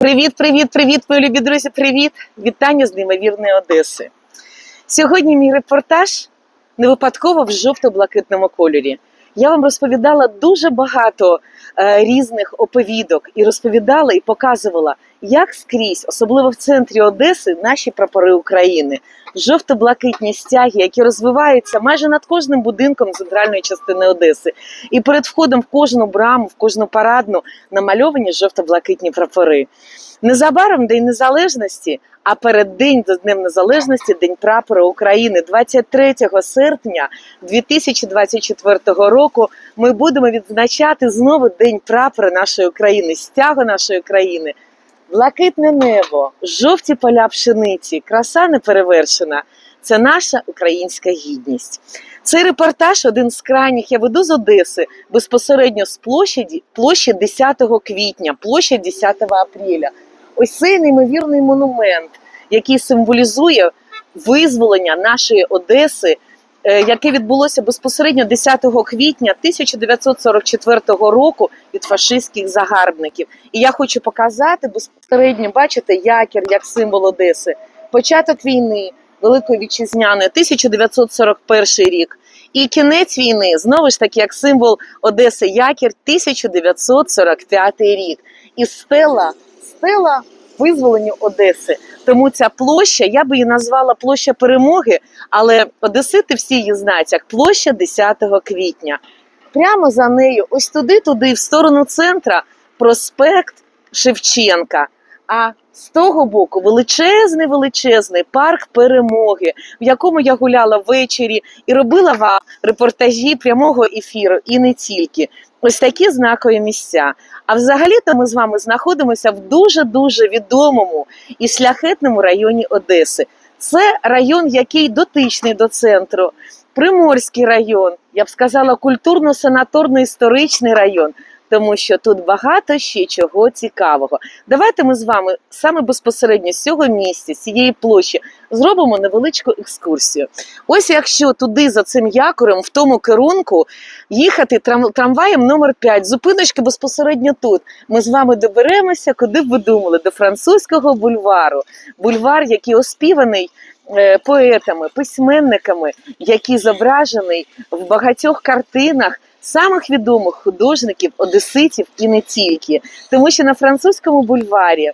Привіт, привіт, привіт, мої любі друзі! Привіт! Вітання з неймовірної Одеси. Сьогодні мій репортаж не випадково в жовто-блакитному кольорі. Я вам розповідала дуже багато е, різних оповідок і розповідала і показувала, як скрізь, особливо в центрі Одеси, наші прапори України, жовто-блакитні стяги, які розвиваються майже над кожним будинком центральної частини Одеси. І перед входом в кожну браму, в кожну парадну намальовані жовто-блакитні прапори. Незабаром День Незалежності, а перед день до Днем Незалежності День прапора України 23 серпня 2024 року. Ми будемо відзначати знову День прапора нашої України, стягу нашої країни. Блакитне небо, жовті поля пшениці, краса неперевершена. Це наша українська гідність. Цей репортаж один з крайніх я веду з Одеси безпосередньо з площаді, площі 10 квітня, площа 10 апреля. Ось цей неймовірний монумент, який символізує визволення нашої Одеси, яке відбулося безпосередньо 10 квітня 1944 року від фашистських загарбників. І я хочу показати безпосередньо, бачите, якір як символ Одеси. Початок війни, Великої вітчизняної, 1941 рік. І кінець війни знову ж таки як символ Одеси Якір 1945 рік. І стела, стела визволенню Одеси. Тому ця площа, я би її назвала площа перемоги, але Одесити всі її знають як площа 10 квітня. Прямо за нею, ось туди-туди, в сторону центра, проспект Шевченка. А з того боку величезний величезний парк перемоги, в якому я гуляла ввечері і робила вам репортажі прямого ефіру, і не тільки. Ось такі знакові місця. А взагалі-то ми з вами знаходимося в дуже дуже відомому і шляхетному районі Одеси. Це район, який дотичний до центру, Приморський район, я б сказала, культурно-санаторно-історичний район тому що тут багато ще чого цікавого. Давайте ми з вами саме безпосередньо з цього місця, з цієї площі, зробимо невеличку екскурсію. Ось якщо туди за цим якорем, в тому керунку, їхати трам- трамваєм номер 5, зупиночки безпосередньо тут. Ми з вами доберемося, куди б ви думали, до французького бульвару. Бульвар, який оспіваний. е, Поетами, письменниками, який зображений в багатьох картинах самих відомих художників, одеситів і не тільки, тому що на французькому бульварі.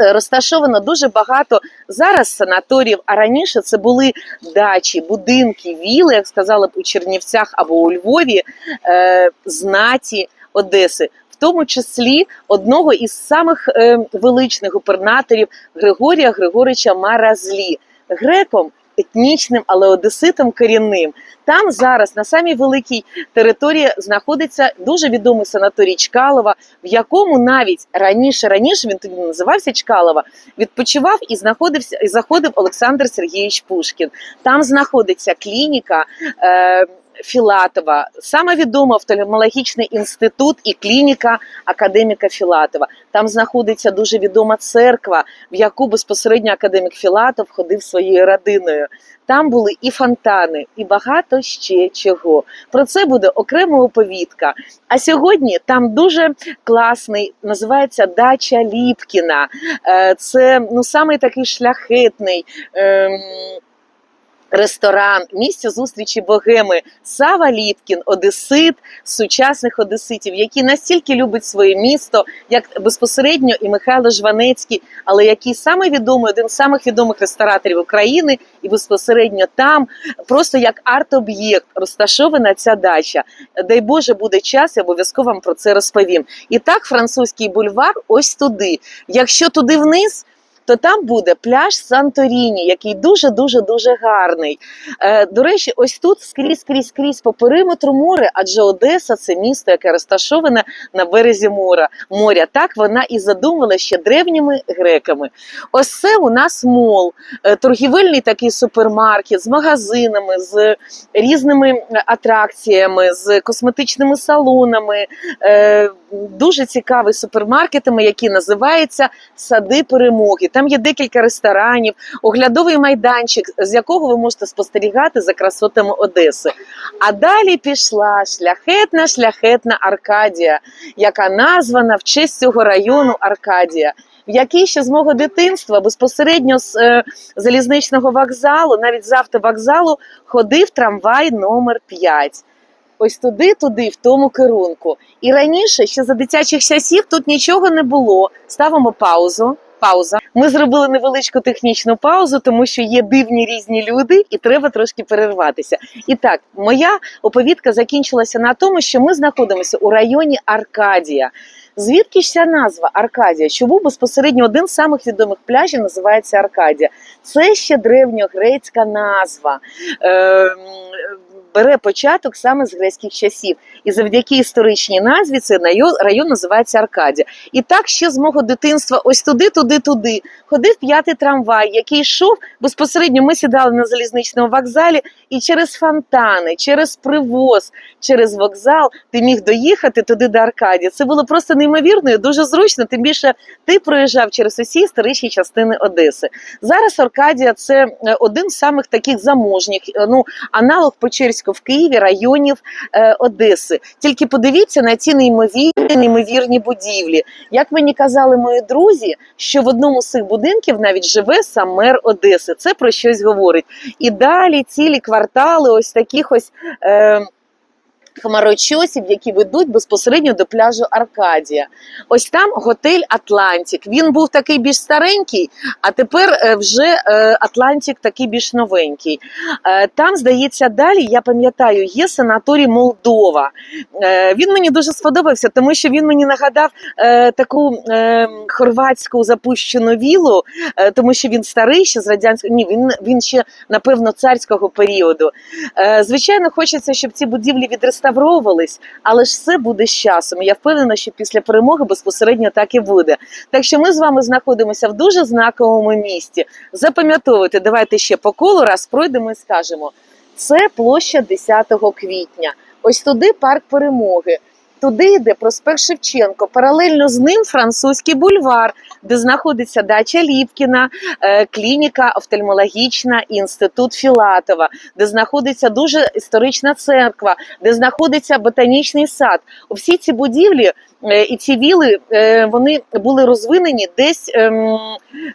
е, Розташовано дуже багато зараз санаторіїв, а раніше це були дачі, будинки, віли, як сказали б у Чернівцях або у Львові, е, знаті Одеси, в тому числі одного із самих е, величних губернаторів Григорія Григорича Маразлі, греком етнічним, але одеситом корінним. Там зараз на самій великій території знаходиться дуже відомий санаторій Чкалова, в якому навіть раніше раніше він тоді називався Чкалова, відпочивав і знаходився і заходив Олександр Сергійович Пушкін. Там знаходиться клініка. Е, Філатова, саме відомий офтальмологічний інститут і клініка академіка Філатова. Там знаходиться дуже відома церква, в яку безпосередньо академік Філатов ходив своєю родиною. Там були і фонтани, і багато ще чого. Про це буде окрема оповідка. А сьогодні там дуже класний, називається Дача Ліпкіна. Е, Це ну самий такий шляхетний. ем, Ресторан, місце зустрічі богеми Сава Ліпкін, одесит сучасних одеситів, який настільки любить своє місто, як безпосередньо і Михайло Жванецький, але який саме відомий, один з самих відомих рестораторів України, і безпосередньо там, просто як арт-об'єкт, розташована ця дача. Дай Боже, буде час, я обов'язково вам про це розповім. І так, французький бульвар, ось туди. Якщо туди вниз. То там буде пляж Санторіні, який дуже дуже гарний. Е, до речі, ось тут скрізь скрізь скрізь по периметру море, адже Одеса це місто, яке розташоване на березі моря. моря. Так вона і задумала ще древніми греками. Ось це у нас мол, е, торгівельний такий супермаркет з магазинами, з різними е, атракціями, з косметичними салонами. Дуже цікавий супермаркетами, який називається Сади Перемоги. Там є декілька ресторанів, оглядовий майданчик, з якого ви можете спостерігати за красотами Одеси. А далі пішла шляхетна шляхетна Аркадія, яка названа в честь цього району Аркадія. В який ще з мого дитинства безпосередньо з е, залізничного вокзалу, навіть з автовокзалу, ходив трамвай номер 5 ось туди, туди, в тому керунку. І раніше, ще за дитячих часів, тут нічого не було. Ставимо паузу. Пауза. Ми зробили невеличку технічну паузу, тому що є дивні різні люди, і треба трошки перерватися. І так, моя оповідка закінчилася на тому, що ми знаходимося у районі Аркадія. Звідки ж ця назва Аркадія? Чому безпосередньо один з самих відомих пляжів називається Аркадія? Це ще древньогрецька назва. Е, бере початок саме з грецьких часів. І завдяки історичній назві цей район називається Аркадія. І так ще з мого дитинства, ось туди, туди, туди. Ходив п'ятий трамвай, який йшов безпосередньо. Ми сідали на залізничному вокзалі, і через фонтани, через привоз, через вокзал ти міг доїхати туди до Аркадії. Це було просто неймовірно і дуже зручно. Тим більше ти проїжджав через усі історичні частини Одеси. Зараз Аркадія це е, один з самих таких заможніх, е, ну аналог Печерського в Києві районів е, Одеси. Тільки подивіться на ці неймовірні, неймовірні будівлі. Як мені казали мої друзі, що в одному з цих будинків навіть живе сам мер Одеси. Це про щось говорить. І далі цілі квартали, ось таких ось. Е, Хмарочосів, які ведуть безпосередньо до пляжу Аркадія. Ось там готель Атлантик. Він був такий більш старенький, а тепер е, вже е, Атлантик такий більш новенький. Е, Там, здається, далі я пам'ятаю, є санаторій Молдова. Він мені дуже сподобався, тому що він мені нагадав таку хорватську запущену вілу, тому що він старий ще з радянського. Ні, він, він ще напевно царського періоду. Звичайно, хочеться, щоб ці будівлі відреставровувались, але ж все буде з часом. Я впевнена, що після перемоги безпосередньо так і буде. Так що ми з вами знаходимося в дуже знаковому місті. Запам'ятовуйте, давайте ще по колу раз пройдемо і скажемо. Це площа 10 квітня. Ось туди парк перемоги. Туди йде проспект Шевченко. Паралельно з ним французький бульвар, де знаходиться дача Ліпкіна, е, клініка офтальмологічна, інститут Філатова, де знаходиться дуже історична церква, де знаходиться ботанічний сад. Всі ці будівлі е, і ці віли е, вони були розвинені десь ем,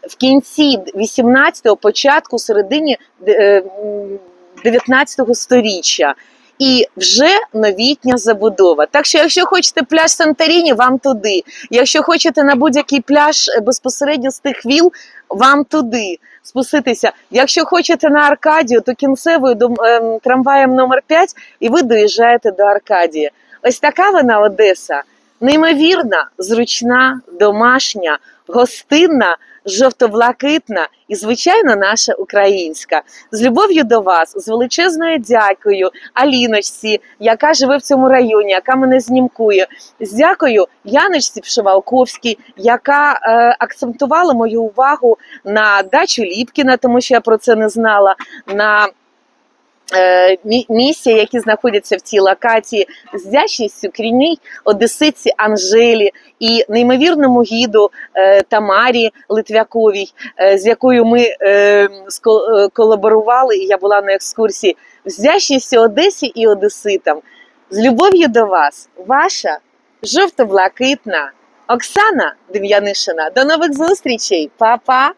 в кінці 18-го, початку середині е, 19-го сторіччя. І вже новітня забудова. Так що, якщо хочете пляж Санторіні, вам туди. Якщо хочете на будь-який пляж е, безпосередньо з тих віл, вам туди спуститися. Якщо хочете на Аркадію, то кінцевою дом- ем, трамваєм номер 5 і ви доїжджаєте до Аркадії. Ось така вона Одеса. Неймовірна, зручна, домашня, гостинна, жовто-блакитна і, звичайно, наша українська. З любов'ю до вас, з величезною дякою Аліночці, яка живе в цьому районі, яка мене знімкує. З дякою Яночці Пшивалковській, яка е, акцентувала мою увагу на дачу Ліпкіна, тому що я про це не знала. на е, мі- Місця, які знаходяться в цій локації, з вдячністю кріній одесиці Анжелі і неймовірному гіду е, Тамарі Литвяковій, е, з якою ми колаборували, і я була на екскурсії. З вдячністю Одесі і Одеситам. З любов'ю до вас, ваша жовто-блакитна Оксана Дем'янишина. До нових зустрічей, Па-па!